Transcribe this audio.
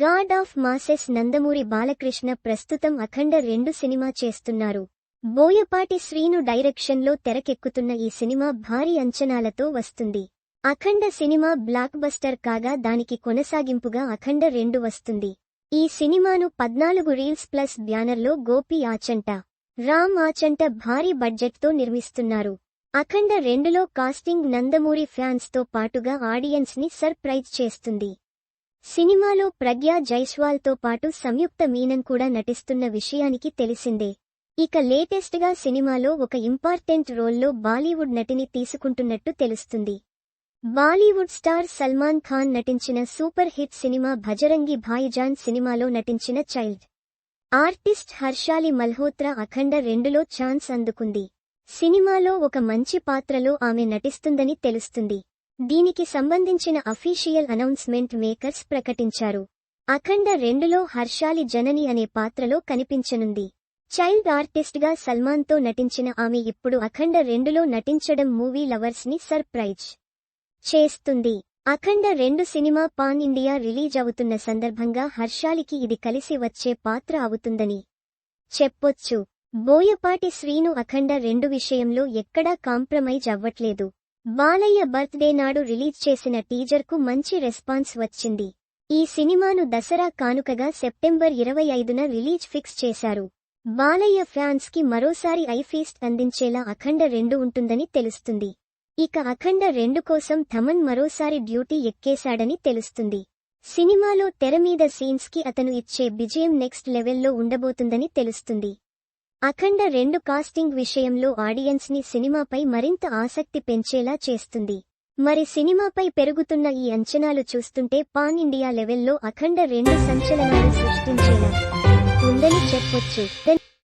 God of masses Nandamuri Balakrishna ప్రస్తుతం అఖండ రెండు cinema చేస్తున్నారు. బోయపాటి శ్రీను డైరెక్షన్లో తెరకెక్కుతున్న ఈ సినిమా భారీ అంచనాలతో వస్తుంది. అఖండ సినిమా బ్లాక్ బస్టర్ కాగా దానికి కొనసాగింపుగా అఖండ రెండు వస్తుంది. ఈ సినిమాను పద్నాలుగు రీల్స్ ప్లస్ బ్యానర్లో గోపి ఆచంట రామ్ ఆచంట భారీ బడ్జెట్తో నిర్మిస్తున్నారు. అఖండ రెండులో కాస్టింగ్ నందమూరి ఫ్యాన్స్తో పాటుగా ఆడియన్స్ని సర్ప్రైజ్ చేస్తుంది. సినిమాలో ప్రగ్యా జైస్వాల్తో పాటు సంయుక్త మీనన్ కూడా నటిస్తున్న విషయానికి తెలిసిందే. ఇక లేటెస్ట్గా సినిమాలో ఒక ఇంపార్టెంట్ రోల్లో బాలీవుడ్ నటిని తీసుకుంటున్నట్టు తెలుస్తుంది. బాలీవుడ్ స్టార్ సల్మాన్ ఖాన్ నటించిన సూపర్ హిట్ సినిమా భజరంగి భాయిజాన్ సినిమాలో నటించిన చైల్డ్. ఆర్టిస్ట్ హర్షాలి మల్హోత్రా అఖండ రెండులో ఛాన్స్ అందుకుంది. సినిమాలో ఒక మంచి పాత్రలో ఆమె నటిస్తుందని తెలుస్తుంది. దీనికి సంబంధించిన అఫీషియల్ అనౌన్స్మెంట్ మేకర్స్ ప్రకటించారు. అఖండ రెండులో హర్షాలి జనని అనే పాత్రలో కనిపించనుంది. చైల్డ్ ఆర్టిస్ట్గా సల్మాన్తో నటించిన ఆమె ఇప్పుడు అఖండ రెండులో నటించడం మూవీ లవర్స్ని సర్ప్రైజ్ చేస్తుంది. అఖండ రెండు సినిమా పాన్ ఇండియా రిలీజ్ అవుతున్న సందర్భంగా హర్షాలికి ఇది కలిసి వచ్చే పాత్ర అవుతుందని చెప్పొచ్చు. బోయపాటి శ్రీను అఖండ రెండు విషయంలో ఎక్కడా కాంప్రమైజ్ అవ్వట్లేదు. బాలయ్య బర్త్డే నాడు రిలీజ్ చేసిన టీజర్కు మంచి రెస్పాన్స్ వచ్చింది. ఈ సినిమాను దసరా కానుకగా సెప్టెంబర్ ఇరవై ఐదున రిలీజ్ ఫిక్స్ చేశారు. బాలయ్య ఫ్యాన్స్కి మరోసారి ఐఫీస్ట్ అందించేలా అఖండ రెండు ఉంటుందని తెలుస్తుంది. ఇక అఖండ రెండు కోసం థమన్ మరోసారి డ్యూటీ ఎక్కేశాడని తెలుస్తుంది. సినిమాలో తెర మీద సీన్స్కి అతను ఇచ్చే విజయం నెక్స్ట్ లెవెల్లో ఉండబోతుందని తెలుస్తుంది. అఖండ రెండు కాస్టింగ్ విషయంలో ఆడియన్స్ని సినిమాపై మరింత ఆసక్తి పెంచేలా చేస్తుంది. మరి సినిమాపై పెరుగుతున్న ఈ అంచనాలు చూస్తుంటే పాన్ ఇండియా లెవెల్లో అఖండ రెండు సంచలనాలు సృష్టించేలా ఉందని చెప్పొచ్చు.